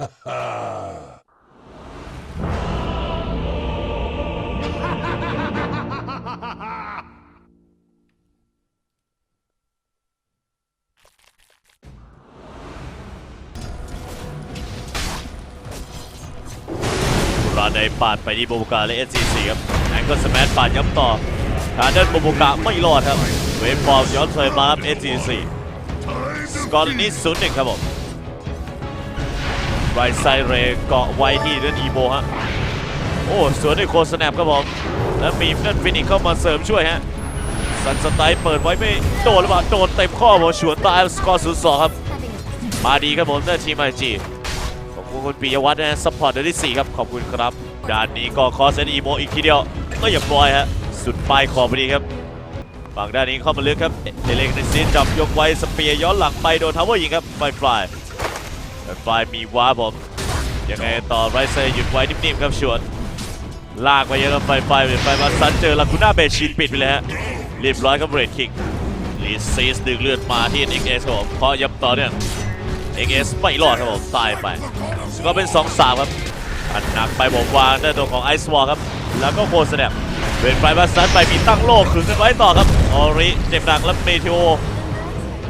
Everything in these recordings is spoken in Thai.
ราในปาดไปที่โบโบกาและ SCC ครับแองก็สแมนปาดย้ำต่อทางด้านโบโบกาไม่รอดครับ เวฟฟอร์มย้อนเถอยมาครับ SCC สกอร์นี้ศูนย์หนึ่งครับผม ไรไซเรเกาะไว้ที่เล่นอีโบฮะ โอ้สวนด้วยโคสแนปครับผมแล้วมีเล่นฟินิกเข้ามาเสริมช่วยฮะสันสไตล์เปิดไว้ไม่โดนหรือเปล่าโดนเต็มข้อผมฉวนตายสกอร์ศูนย์สองครับ มาดีครับผมได้ทีมไอจีขอบคุณคุณปิยวัฒน์นะซัพพอร์ตเดือนที่4ครับขอบคุณครับด้านนี้ก็คอสเซนอีโมอีกทีเดียวก็อย่าปล่อยฮะสุดปลายขอบพอดีครับฝั่งด้านนี้เข้ามาลึกครับเอเลกนิซินจับยกไว้สเปียร์ย้อนหลังไปโดนทาวเวอร์ยิงครับไฟฟลาย ไฟฟลายมีว้าผมยังไงต่อไรเซอร์หยุดไว้นิ่มๆครับชวนลากไปเยอะครับไฟไฟไฟมาซันเจอลาคูน่าเบชินปิดไปเลยฮะเรียบร้อยครับเรดคิงลีซีสดึงเลือดมาที่ XS ครับผมเพราะยับต่อเนื่อง XS ไม่รอดครับผมตายไปกอร์เป็น 2-3 ครับอันหนักไปผมวางด้านตัวของไอซ์วอลครับ แล้วก็โคสแนปเป็นไฟมาซันไปมีตั้งโลกขึงกันไว้ต่อครับ ออริเจ็บหนักแล้วเมทิโอ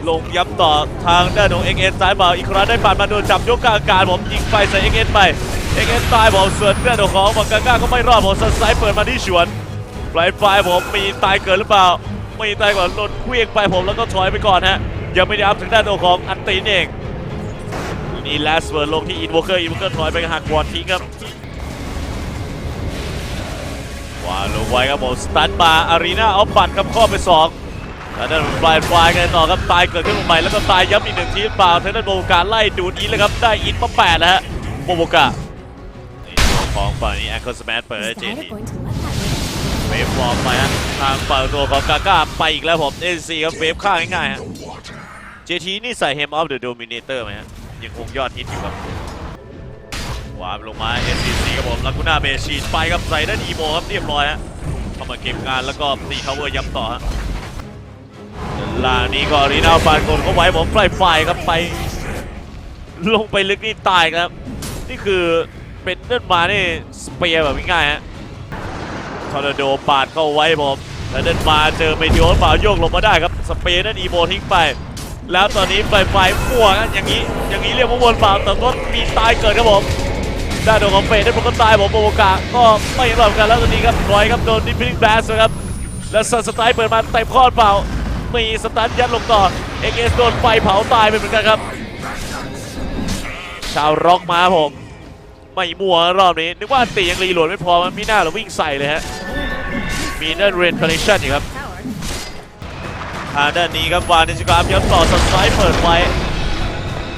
ลงย้ำต่อทางด้านของ XS ซ้ายมาอีกครั้งได้ปัดมาโดนจับยกกลางอากาศผมยิงไฟใส่ XS ไป XS ตายผมส่วนด้านของบังกาก้าก็ไม่รอดผมสันไซเปิดมาที่ชวนปลายไฟผมมีตายเกินหรือเปล่า ไม่ตายก่อนโดนเคลี้ยงไปผมแล้วก็ถอยไปก่อนฮะยังไม่ได้อัพถึงด้านตัวของอันตีนเองนี่แลสเวิร์ดลงที่อินโวเกอร์อินโวเกอร์ถอยไปหักวอร์ดทิ้งครับวาลงไว้ครับผมสตันมาอารีนาเอาปัดครับข้อไปสอง แล้วนั่นปลายปลายกันต่อครับตายเกิดขึ้นใหม่แล้วก็ตายย้ำอีกหนึ่งทีเปล่าเทนนันโบกาไล่ดูดอีเลยครับได้อินมาแปดแล้วฮะโบโบกาของฝั่งนี้แองเกิลสแมนเปิดเจ Tyler ที going to let that เวฟฟอร์มไปฮะทางฝั่งตัวของกาก้าไปอีกแล้วผมเอ็นซีครับเวฟข้างง่ายๆฮะเจทีนี่ใส่เฮมออฟเดอะโดมิเนเตอร์ไหมฮะยังคงยอดฮิตอยู่ครับวาบลงมา SCC ครับผมลากูน่าเบชีนไปครับใส่ด้านอีโมครับเรียบร้อยฮะเข้ามาเก็บงานแล้วก็ตีทาวเวอร์ย้ำต่อฮะ ล่างนี้ก็รีนาฟานกดเข้าไว้ผมไฟไฟครับไป ลงไปลึกนี่ตายครับ นี่คือเป็นเลื่อนมานี่สเปียร์แบบง่ายฮะทอร์นาโดปาดเข้าไว้ผมแล้วเดินมาเจอเมทิโอเปล่าโยกลงมาได้ครับสเปนนั่นอีโมทิ้งไป แล้วตอนนี้ไฟไฟมั่วกันอย่างนี้อย่างนี้เรียกว่าวนเปล่าแต่ก็มีตายเกิดครับผมด้านของเฟสได้ผมก็ตายผมโบโกาก็ไม่รอดกันแล้วตอนนี้ครับรอยครับโดนดิฟฟิงแบสครับแล้วซันสไตล์เปิดมาเต็มข้อเปล่า มีสตันยัดลงต่อเอ็กเอสโดนไฟเผาตายไปเหมือนกันครับ ชาวร็อกมาผม ไม่มัวรอบนี้นึกว่าตียังรีโหลดไม่พอมันมีหน้าเราวิ่งใส่เลยฮะ มีด้านเรนคอนเนคชั่นอยู่ครับทางด้านนี้ครับวานิชกามย้ำต่อสไลด์เปิดไว้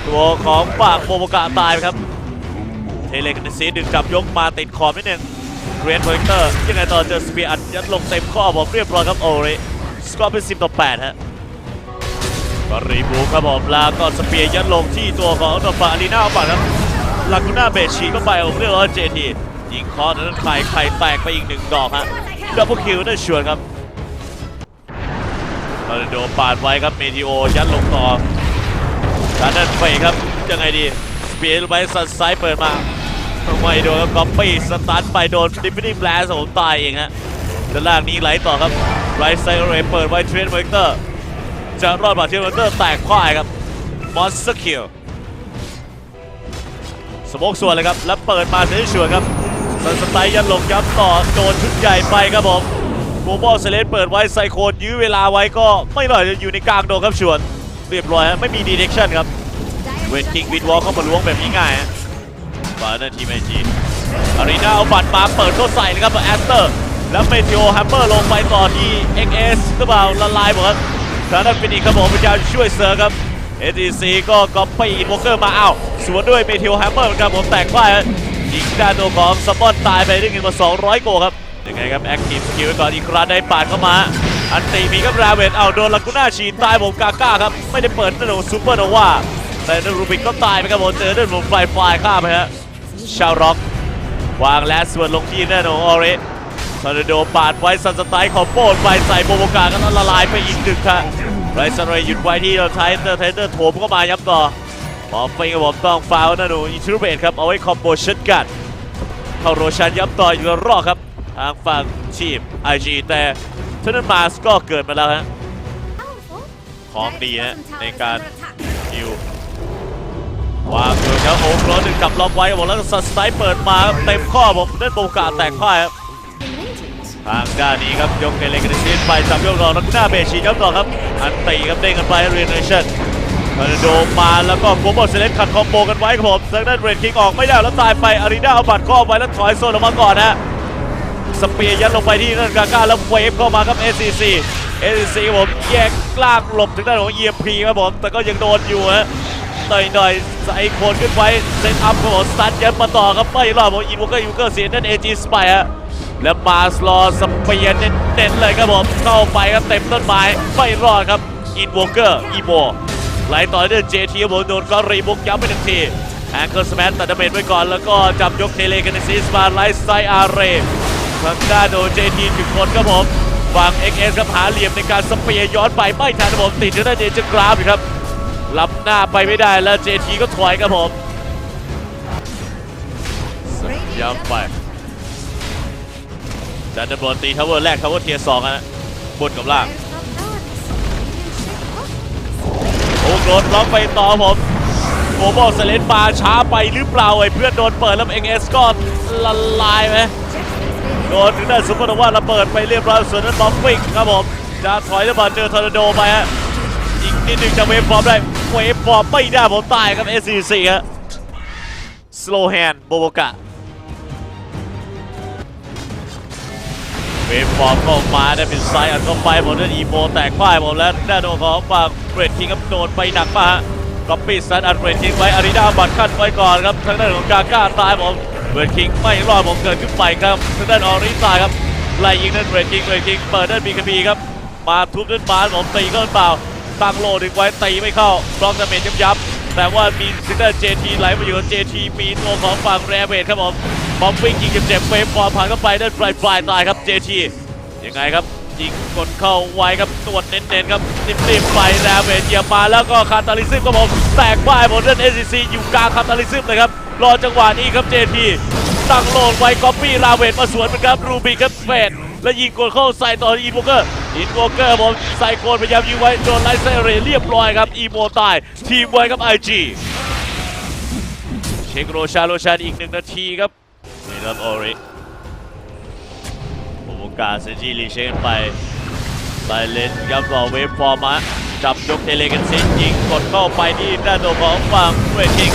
ตัวของปากโบโบกะตายไปครับเทเลกันซีดึงจับยกมาติดขอบนิดนึงเรนโพลิเตอร์ยังไงต่อเจอสเปียร์อัดยัดลงเต็มข้อผมเรียบร้อยครับโอริ สกอร์เป็น 10 ต่อ 8 ฮะก็รีบูครับผมแล้วก็สเปียร์ยัดลงที่ตัวของตัวปาอารีนาฝั่งครับลากูน่าเบชชีเข้าไปผมเรียกว่าเจทียิงคอนั้นไข่ไข่แตกไปอีกหนึ่งดอกฮะดับเบิลคิวได้ชวนครับทอร์นาโดปาดไว้ครับเมทิโอยัดลงต่อด้านนั้นเฟยครับยังไงดีสเปียร์ไปสันซ้ายเปิดมาไม่โดนครับก๊อปปี้สตาร์ทไปโดนดิฟฟินิ่แบลสผมตายเองฮะ ด้านล่างนี้ไหลต่อครับไรไซเรเปิดไว้เทรนเวกเตอร์จะรอดผ่านเทรนเวกเตอร์แตกพ่ายครับมอนสเตอร์คิลสโมกส่วนเลยครับ แล้วเปิดมาเซนชวครับสันสไตล์ยัดลงย้ำต่อโดนชุดใหญ่ไปครับผมโมบอลเซเลนเปิดไว้ไซโคนยื้อเวลาไว้ก็ไม่หน่อยจะอยู่ในกลางโดนครับชวน เรียบร้อยฮะไม่มีดีเทคชั่นครับเวนคิงวิดวอลเข้ามาล้วงแบบนี้ง่ายฮะบาร์เนอร์ทีมไอจีอารีนาเอาบัตรมาเปิดเข้าใส่เลยครับแอสเตอร์ แล้วเมทิโอแฮมเมอร์ลงไปต่อที่ XS หรือเปล่าละลายหมดครัทานฟินิกครับผมพยายามช่วยเซอร์ครับ ATC ก็ก๊อปปี้อินโวเกอร์มาอ้าวสวนด้วยเมทิโอแฮมเมอร์เหมือนกันผมแตกพ่ายฮะยิงด้านตัวของสปอนตายไปได้เงินมา 200 โกครับยังไงครับแอคทีฟสกิลไว้ก่อนอีกครั้งได้ปาดเข้ามา อันตีมีครับราเวทเอาโดนลากูน่าฉีดตายผมกาก้าครับ ไม่ได้เปิดนั่นโนซูเปอร์โนวาแต่นรูบิกก็ตายไปครับผมเจอนั่นผมไฟไฟฆ่าไปฮะชาวร็อก วางแลสส่วนลงที่นั่นอออริ ทอร์นาโดปาดไว้ซันสไตล์ของโปนไปใส่โบโบกาก็ละลายไปอีกหนึ่งครับไรซันเรย์หยุดไว้ที่เราใช้เตอร์เทเตอร์โถมเข้ามาย้ำต่อหมอฟิงครับผมต้องฟาวล์นะหนูอินทรูเบตครับเอาไว้คอมโบช็อตกันเข้าโรชันย้ำต่ออยู่รอบครับทางฝั่งทีม IG แต่เทนนมาสก็เกิดมาแล้วฮะของดีฮะในการฮิววางอยู่ครับโอ้โหหนึ่งกับล็อกไว้บผมแล้วสไตล์เปิดมาเต็มข้อผมเล่นโบกาแตกพ่ายครับ ทางด้านนี้ครับยกเอเลกนซีนไปจับยกรอแล้วหน้าเบชีครับต่อครับ อันตีครับเด้งกันไปเรียนเนชั่นคอนโดมาแล้วก็โกโบเซเลสขัดคอมโบกันไว้ครับผมทางด้านเรดคิงออกไม่ได้แล้วตายไปอารีนาเอาบัตรข้อไว้แล้วถอยโซนออกมาก่อนฮะสเปียร์ยัดลงไปที่นั่นกาก้าแล้วเวฟเข้ามาครับ SCC SCC ผมแยกกล้างหลบถึงด้านของ EMP ครับผมแต่ก็ยังโดนอยู่ฮะหน่อยหน่อยๆใส่โคนขึ้นไว้เซตอัพครับผมสตาร์ยัดมาต่อครับไม่รอดผมอินวอร์เกอร์ยูเกอร์เสียนั่น AG สไปฮะ แล้วมาสลอสเปียเน้นๆเลยครับผมเข้าไปครับเต็มต้นไม้ไม่รอดครับอินวอเกอร์อีโบไหลต่อด้วยเจทีครับผมโดนก็รีบุกย้ำไปหนึ่งทีแองเกิลสแมนตัดดาเมจไว้ก่อน แล้วก็จับยกเทเลกันในซีสมาไลฟ์ไตล์อาร์เรทางด้านโดนเจทีถึงคนครับผมฝั่ง XS ครับหาเหลี่ยมในการสเปียย้อนไปไม่ทันครับผมติดอยู่ด้านเจจกราฟอยู่ครับล้ำหน้าไปไม่ได้แล้วเจทีก็ถอยครับผมย้ำไป ดันดันบอลตีทาวเวอร์แรกทาวเวอร์เทียร์สองฮะบนกับล่างโอ้โดนล็อกไปต่อผมโกบอลเซเลนปาช้าไปหรือเปล่าไอ้เพื่อนโดนเปิดแล้วเอ็งเอสก็ละลายไหมโดนถึงได้ซุปเปอร์โนวาระเบิดไปเรียบร้อยส่วนนั้นบอมฟิกครับผมจะถอยแล้วมาเจอทอร์นาโดไปฮะอีกนิดหนึ่งจะเวฟฟอร์มได้เวฟฟอร์มไม่ได้ผมตายครับ SCC ฮะสโลแฮนโบโบกะ เวฟฟอร์มเข้ามาได้เป็นไซด์อัดเข้าไปผมได้วอีโมแตกพ่ายผมแล้วด้านโดนของฝั่งเรดคิงครับโดนไปหนักมากก๊อปปี้ซัดอัดเรดคิงไว้อารีนาบัตรขั้นไว้ก่อนครับทางด้านของกาก้าตายผมเรดคิงไม่รอดผมเกิดขึ้นไปครับทางด้านออริตายครับไล่ยิงนั่นเรดคิงเรดคิงเปิดด้านบีคบีครับมาทุบด้านบาสผมตีก็เปล่าตั้งโลดึงไว้ตีไม่เข้าบล็อกดาเมจยับ แต่ว่ามีซิงเกิลเจทีไหลมาอยู่กับเจทีมีตัวของฝั่งแรเวทครับผมบอมวิ่งยิงเจ็บๆเวฟฟอร์มผ่านเข้าไปด้านปลายปลายตายครับเจทียังไงครับยิงกดเข้าไว้ครับตรวจเน้นๆครับนิ่มๆไปแรเวทเหยียบมาแล้วก็คาตาลิซึมครับผมแตกป้ายบนเล่น SCC อยู่กลางคาตาลิซึมเลยครับรอจังหวะนี้ครับ JT ตั้งโลงไว้ก๊อปปี้ราเวทมาสวนเหมือนครับรูบิกครับเฟด และยิงกดเข้าใส่ต่ออินโวเกอร์อินโวเกอร์ผมใส่โคนพยายามยิงไว้โดนไลท์ไซเรเรียบร้อยครับอีโมตายทีมไว้ครับ IG เช็คโรชาโรชาอีกหนึ่งนาทีครับนี่ครับโอริโอกาสเซจีรีเช็คกันไปไซเลนครับรอเวฟฟอร์มาจับยกเทเลกันซินยิงกดเข้าไปที่ด้านตัวของฝั่งเวทิง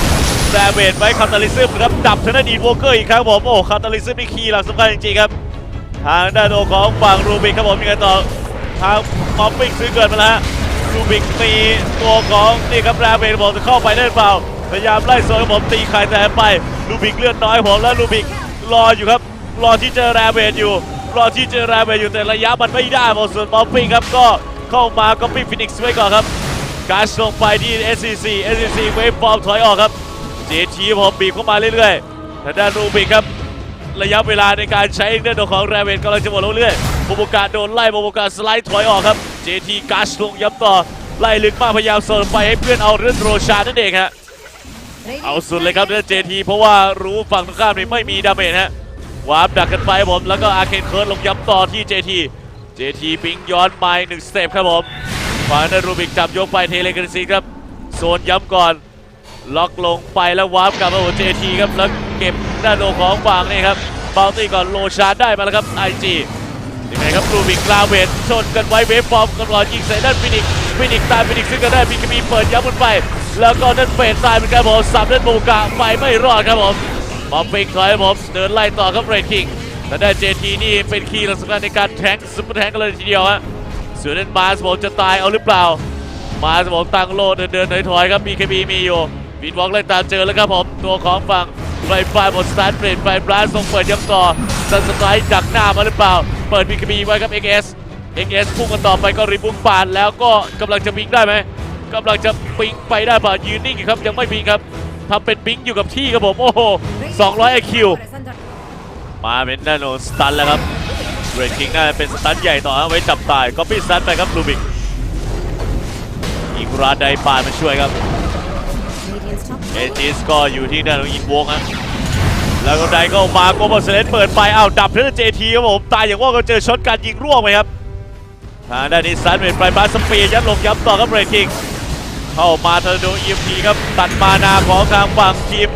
แซเวทไว้คาตาลิซึมครับดับทางด้านดีโวเกอร์อีกครั้งผมโอ้คาตาลิซึมนี่คีย์หลักสำคัญจริงๆครับ ทางด้านตัวของฝั่งรูบิกครับผมยังไงต่อทางมอฟฟิกซื้อเกิดมาแล้วรูบิกตีตัวของนี่ครับแรเวทบอกจะเข้าไปได้เปล่าพยายามไล่โซนครับผมตีไข่แต่ไปรูบิกเลือดน้อยผมแล้วรูบิกรออยู่ครับรอที่เจอแรเวทอยู่ รอที่เจอแรเวทอยู่แต่ระยะมันไม่ได้ผมส่วนมอฟฟิกครับก็เข้ามาก็ปิ้งฟินิกซ์ไว้ก่อนครับการลงไปที่ SCC SCC เวฟฟอร์มถอยออกครับ JT ผมบีบเข้ามาเรื่อยๆทางด้านรูบิกครับ ระยะเวลาในการใช้เรื่องของแรเวนกำลังจะหมดลงเรื่อยโบโบกาโดนไล่โบโบกาสไลด์ถอยออกครับ JT กัชลงย้ำต่อไล่ลึกมากพยายามโซนไปให้เพื่อนเอาเรื่องโรชานั่นเองฮะเอาสุดเลยครับเรื่อง JT เพราะว่ารู้ฝั่งตรงข้ามนี่ไม่มีดาเมจฮะวาร์ปดักกันไปผมแล้วก็อาเคนเคิร์ดลงย้ำต่อที่ JT JT ปิงย้อนไปหนึ่งสเต็ปครับผมฝั่งนั้นรูบิกจับยกไปเทเลกันซีครับโซนย้ำก่อนล็อกลงไปแล้ววาร์ปกลับมาหัวเจทีครับแล้ว เก็บด้าโลของฝั่งนี่ครับบาลตี้ก่อนโลชาร์ดได้มาแล้วครับไอจียังไงครับรูบิกลาเวทชนกันไว้เวฟฟอร์มกันรอยิงใส่ด้านฟินิกฟินิกตายฟินิกซึ่งก็ได้มีกมีเปิดย้ำบนไป แล้วก็นั่นเฟดตายเหมือนกันผมสับด้านโบกะไปไม่รอดครับผมบอมฟิงถอยครับผมเดินไล่ต่อครับเรดคิงแต่ได้เจทีนี่เป็นคีย์หลักสำคัญในการแทงซุปเปอร์แทงกันเลยทีเดียวฮะส่วนนั้นมาสผมจะตายเอาหรือเปล่า มาสมองตั้งโลเดินเดินถอยๆครับ BKB มีอยู่วินวอล์กไล่ตามเจอแล้วครับผมตัวของฝั่ง ไฟไฟบนสตาร์ทเปลี่ยนไฟบลัสส่งเปิดย้ำต่อซันสไตร์ดักหน้ามาหรือเปล่า เปิด BKB ไว้ครับ XS XS พุ่งกันต่อไปก็รีบุงปานแล้วก็กำลังจะบิงได้ไหมกำลังจะบิงไปได้ป่ะยืนนิ่งอยู่ครับยังไม่บิงครับทำเป็นบิงอยู่กับที่ครับผมโอ้โห200 IQ มาเป็นแน่นอนสตันแล้วครับเรดคิงน่าจะเป็นสตันใหญ่ต่อเอาไว้จับตายก็ปี้สตันไปครับลูบิกอีกราดไดปานมาช่วยครับ เอจิสก็อยู่ที่ด้านอินวงฮะแล้วก็ไดก็มาโกบอลเซเลนเปิดไปอ้าวดับเทนเจทีครับผมตายอย่างว่าก็เจอช็อตการยิงร่วงไปครับทางด้านนี้ซันเป็นปลายบาสปีดยัดลงย้ำต่อครับเบรคิงเข้ามาทอร์นโดเอ็มพีครับตัดมานาของทางฝั่งทีม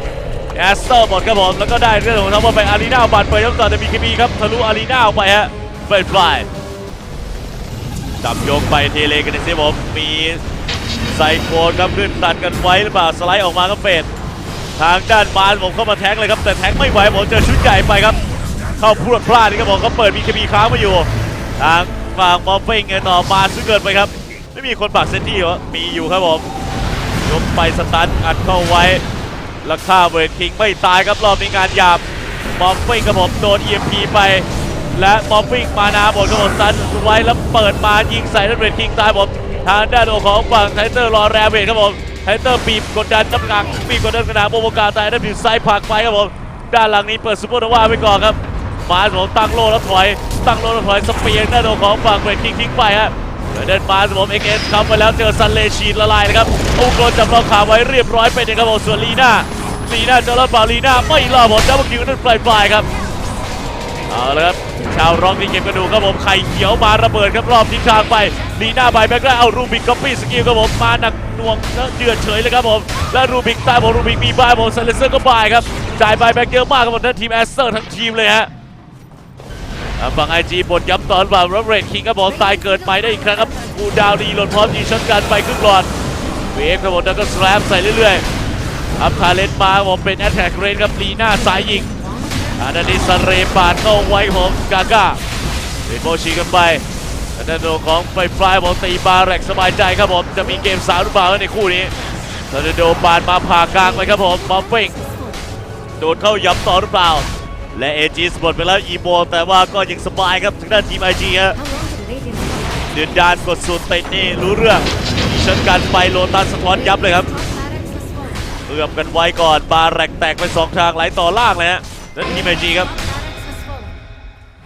แอสเตอร์หมดครับผมแล้วก็ได้เรื่องของทั้งหมดไปอารีนาบัตเปิดย้ำต่อแต่มีคีบีครับทะลุอารีนาออกไปฮะเฟรดฟลายจับโยกไปเทเลกันในเซผมมี ไซโคนครับขึ้นตัดกันไว้หรือเปล่าสไลด์ออกมาครับเฟดทางด้านบานผมเข้ามาแท็กเลยครับแต่แท็กไม่ไหวผมเจอชุดใหญ่ไปครับ เข้าพรวดพลาดนี่ครับผมก็เปิดมีคบีค้างมาอยู่ ทางฝั่งมอฟฟิงไงต่อมาซึ่งเกินไปครับ ไม่มีคนปักเซนที่หรอมีอยู่ครับผมยกไปสตันอัดเข้าไว้แล้วฆ่าเวทคิงไม่ตายครับรอบนี้งานหยาบมอฟฟิงครับผมโดน EMP ไปและมอฟฟิงมานาบนกระโดดตันไว้แล้วเปิดมายิงใส่ท่านเวทคิงตายผม ทางด้านของฝั่งไทเตอร์รอแรมเวทครับผมไทเตอร์บีบกดดันน้ำหนักบีบกดดันกระดาษโมโมกาตายด้านผิวซ้ายผักไปครับผมด้านหลังนี้เปิดซูเปอร์โนวาไปก่อนครับมาผมตั้งโลแล้วถอย ตั้งโลแล้วถอยสเปียร์ด้านของฝั่งเวทคิงทิ้งไปฮะเดินมาผมเอ็กเอสครับไปแล้วเจอซันเลชีนละลายนะครับโอ้โดนจับเราขาไว้เรียบร้อยไปเนี่ยครับผมส่วนลีน่าลีน่าเจอรอดเปล่าลีน่าไม่รอดผมดับเบิลคิวนั่นปลายปลายๆครับ เอาละครับชาวร็อกนี่เก็บกระดูกครับผมไข่เขียวมาระเบิดครับรอบทิศทางไปลีน่าใบแบ็กได้เอารูบิกก๊อปปี้สกิลครับผมมาหนักหน่วงเดือดเฉยเลยครับผมและรูบิกตายผมรูบิกมีบายผมเซเลเซอร์ก็บายครับจ่ายใบแบ็กเยอะมากครับผมทั้งทีมแอสเซอร์ทั้งทีมเลยฮะฝั่งไอจีบทย้ำตอนบ่ารับเรดคิงครับผมตายเกิดไปได้อีกครั้งครับกูดาวดีหล่นพร้อมยิงช็อตกันไปครึ่งหลอดเวฟครับผมแล้วก็สแลมใส่เรื่อยๆอัพคาเลนมาครับผมเป็นแอตแทกเรนครับลีน่าสายยิง อันนี้สเรปาดเข้าไว้ของกาก้าเโบชีกันไปอันนั้นโดของไฟฟลายผมตีบาแรกสบายใจครับผม จะมีเกมสามหรือเปล่าในคู่นี้ทอร์นาโดปาดมาผ่ากลางไปครับผมมอฟฟิงโดนเข้าย้ำต่อหรือเปล่า และเอจิสหมดไปแล้วอีโมแต่ว่าก็ยังสบายครับทางด้านทีมไอจีฮะเดือนดานกดสูตรเตะนี่รู้เรื่องเชิญกันไปโลตัสสะท้อนยับเลยครับเอื้อมกันไว้ก่อนบาแรกแตกไปสองทางไหลต่อล่างเลยฮะ นั่นทีมไอจีครับ Barracks has fallen.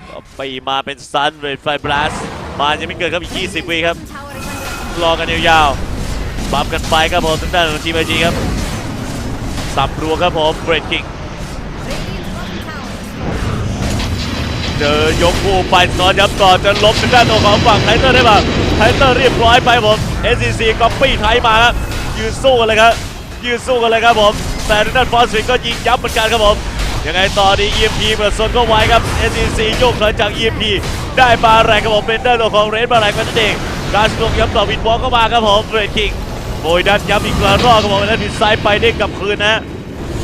ก็ปีมาเป็นซันเรดไฟบลัสมายังไม่เกิดครับอีก 20 วิครับ รอกันยาวๆบัฟกันไปครับผมทางด้านของทีมไอจีครับ สับรัวครับผมเบรดคิง Radiant bottom tower. เจอยกคู่ไปนอนยับต่อจะล้มทางด้านตัวของฝั่งไทเตอร์ได้ป่ะไทเตอร์เรียบร้อยไปผม SCC ก๊อปปี้ไทยมาครับยืนสู้กันเลยครับยืนสู้กันเลยครับผม แต่ทางด้านฟอสฟิกก็ยิงยับเหมือนกันครับผม ยังไงต่อดี EMP เปิดโซนก็ไว้ครับ SCC โยกถอยจาก EMP ได้บาแรงครับผมเป็นด้ตัวของเรนบาแรงนั่นเองกาชุลงย้ำต่อวินวอลก็มาครับผมเรดคิงโบยดันย้ำอีกระรอกครับผมแล้วผิดซ้ายไปเด้งกับคืนนะ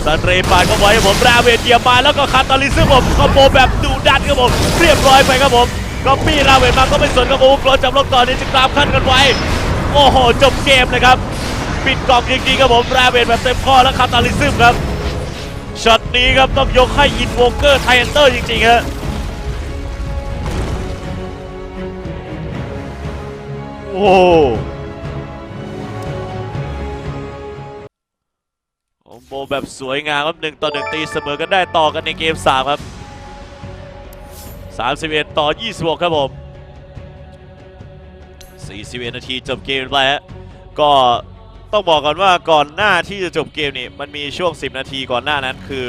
ซันเรปาดเข้าไว้ครับผมราเวทเหยียมาแล้วก็คาตาลิซึมผมคอมโบแบบดุดันครับผมเรียบร้อยไปครับผมก็ปี้ราเวทมาก็ไม่สนครับผมกรอจับล็อกต่อนี้จึงตามขั้นกันไว้โอ้โหจบเกมเลยครับปิดกล่องจริงๆครับผมราเวทแบบเต็มข้อแล้วคาตาลิซึมครับ นี้ครับ ต้องยกให้อินโวเกอร์ไทเอนเตอร์จริงๆฮะโอ้โหโอ้โหแบบสวยงามครับหนึ่งต่อหนึ่งตีเสมอกันได้ต่อกันในเกม3ครับ31ต่อ26ครับผม41นาทีจบเกมไปฮะก็ ต้องบอกก่อนว่าก่อนหน้าที่จะจบเกมนี่มันมีช่วง 10 นาทีก่อนหน้านั้นคือ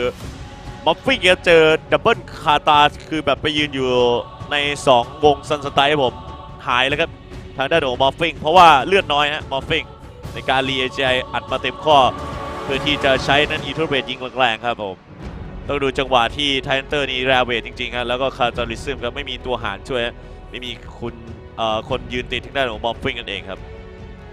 ม็อบฟิกเจอดับเบิลคาตาคือแบบไปยืนอยู่ใน 2 วงซันสไตล์ผมหายแล้วครับทางด้านของมอฟฟิงเพราะว่าเลือดน้อยฮะมอฟฟิงในการรีเอจอัดมาเต็มข้อ เพื่อที่จะใช้นั้นอีทูเบตยิงแรงๆครับผมต้องดูจังหวะที่ไทเทอร์นี่แรเวทจริงๆครับแล้วก็คาร์จอริซึมครับไม่มีตัวหารช่วย ไม่มีคุณเอ่อคนยืนติดทางด้านของบอมฟิงกันเองครับ